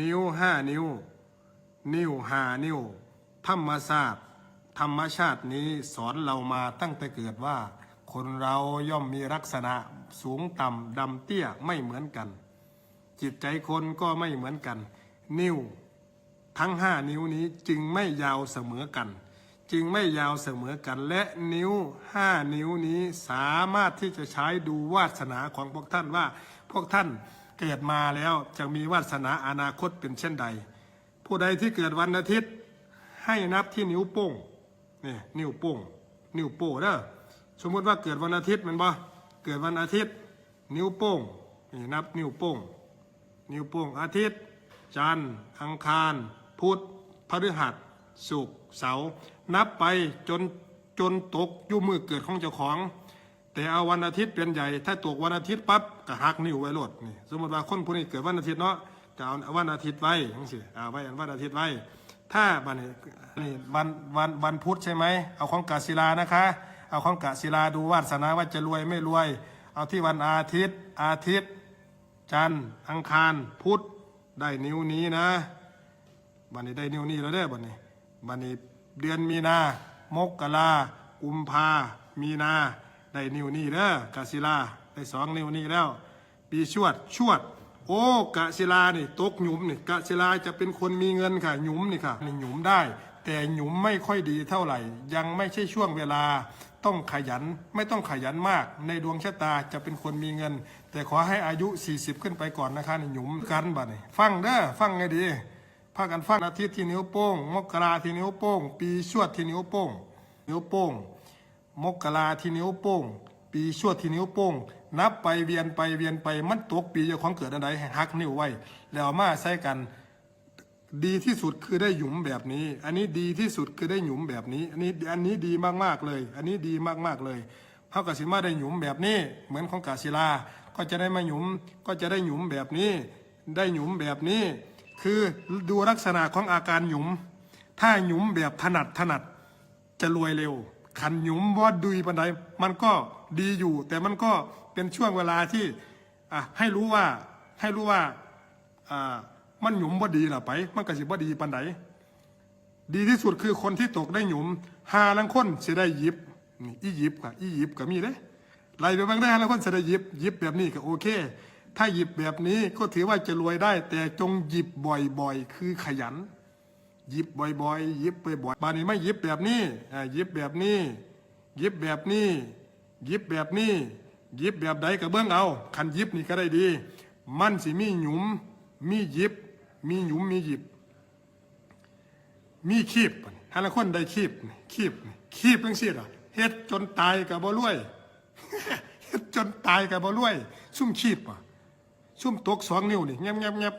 นิ้วห้านิ้ว นิ้วหานิ้ว ธรรมศาสตร์ธรรมชาตินี้สอนเรามาตั้งแต่เกิดว่า คนเราย่อมมีลักษณะสูงต่ำดำเตี้ยไม่เหมือนกัน จิตใจคนก็ไม่เหมือนกัน นิ้ว ทั้งห้านิ้วนี้จึงไม่ยาวเสมอกัน จึงไม่ยาวเสมอกัน และนิ้วห้านิ้วนี้สามารถที่จะใช้ดูวาสนาของพวกท่านว่าพวกท่าน เกิดมาแล้วจะมีวาสนาอนาคตเป็นเช่นใด ผู้ใดที่เกิดวันอาทิตย์ ให้นับที่นิ้วโป้งนี่นิ้วโป้งนิ้วโป้งเด้อสมมติว่าเกิดวันอาทิตย์มันบ่เกิดวันอาทิตย์ นิ้วโป้งนี่นับนิ้วโป้งนิ้วโป้งอาทิตย์ จันทร์อังคาร พุธพฤหัสศุกร์เสาร์นับไปจนจนตกยุ่มือเกิดของเจ้าของ แต่เอาวันอาทิตย์เป็นใหญ่ ถ้าตกวันอาทิตย์ปั๊บก็หักนิ้วไว้โลดนี่สมมติว่าคนผู้นี้เกิดวันอาทิตย์เนาะจะเอาวันอาทิตย์ไว้ทั้งสิเอาไว้อันวันอาทิตย์ไว้ ถ้าวันนี้นี่วันวันวันพุธใช่ไหมเอาของกาศิลานะคะ เอาของกาศิลาดูวาสนาว่าจะรวยไม่รวย เอาที่วันอาทิตย์อาทิตย์ จันทร์อังคารพุธได้นิ้วนี้นะบันนี้ได้นิ้วนี้แล้วเด้อบันนี้บันนี้เดือนมีนามกรากุมภามีนา ได้นิ้วนี้เด้อกะศิลาได้สองนิ้วนี้แล้ว ปีชวดชวด โอ้กะศิลานี่ตกหยุมนี่กะศิลาจะเป็นคนมีเงินค่ะหยุมนี่ค่ะนี่หยุมได้ แต่หยุมไม่ค่อยดีเท่าไหร่ ยังไม่ใช่ช่วงเวลาต้องขยันไม่ต้องขยันมาก ในดวงชะตาจะเป็นคนมีเงิน แต่ขอให้อายุ 40 ขึ้นไปก่อนนะคะนี่หยุมกันบัดนี่ฟังเด้อฟังไงดีพากันฟังอาทิตย์ที่นิ้วโป้งมกราที่นิ้วโป้ง ปีชวดที่นิ้วโป้ง นิ้วโป้ง มกราที่นิ้วโป้ง ปีชวดที่นิ้วโป้ง นับไปเวียนไปเวียนไปมันตกปีเจ้าของเกิดอะไรให้หักนิ้วไว้ แล้วมาใส่กันดีที่สุดคือได้หยุมแบบนี้ อันนี้ดีที่สุดคือได้หยุมแบบนี้ อันนี้อันนี้ดีมากๆเลย อันนี้ดีมากๆเลยเท่ากับสิมาได้หยุมแบบนี้ เหมือนของกาศิลา ก็จะได้มาหยุม ก็จะได้หยุมแบบนี้ ได้หยุมแบบนี้ คือดูลักษณะของอาการหยุม ถ้าหยุมแบบถนัดถนัดจะรวยเร็ว ขันหยุมวอดดุยปันใดมันก็ดีอยู่ แต่มันก็เป็นช่วงเวลาที่อะให้รู้ว่าให้รู้ว่าอ่ามันหยุมบ่ดีล่ะไป มันก็สิบ่ดีปันใดดีที่สุดคือคนที่ตกได้หยุมหาลังคนสิได้หยิบนี่อีหยิบค่ะอีหยิบก็มีเด้ไล่ไปบางได้หาลังคนสิได้หยิบหยิบแบบนี้ก็โอเค ถ้าหยิบแบบนี้ก็ถือว่าจะรวยได้ แต่จงหยิบบ่อยๆ คือขยัน ยิบบ่อยๆยิบบ่อยๆบานนี้ไม่ยิบแบบนี้อ่ายิบแบบนี้ ยิบแบบนี้ยิบแบบนี้ ยิบแบบใดก็เบื้องเอาคันยิบนี่ก็ได้ดี มันสิมีหยุม มียิบ มีหยุมมียิบ มีคีบฮาละคนได้คีบนี่คีบนี่คีบจังซี่ล่ะเฮ็ดจนตายก็บ่รวยเฮ็ดจนตายก็บ่รวย ซุ่มคีบอะซุ่มตกสองนิ้วนี่แงบๆๆ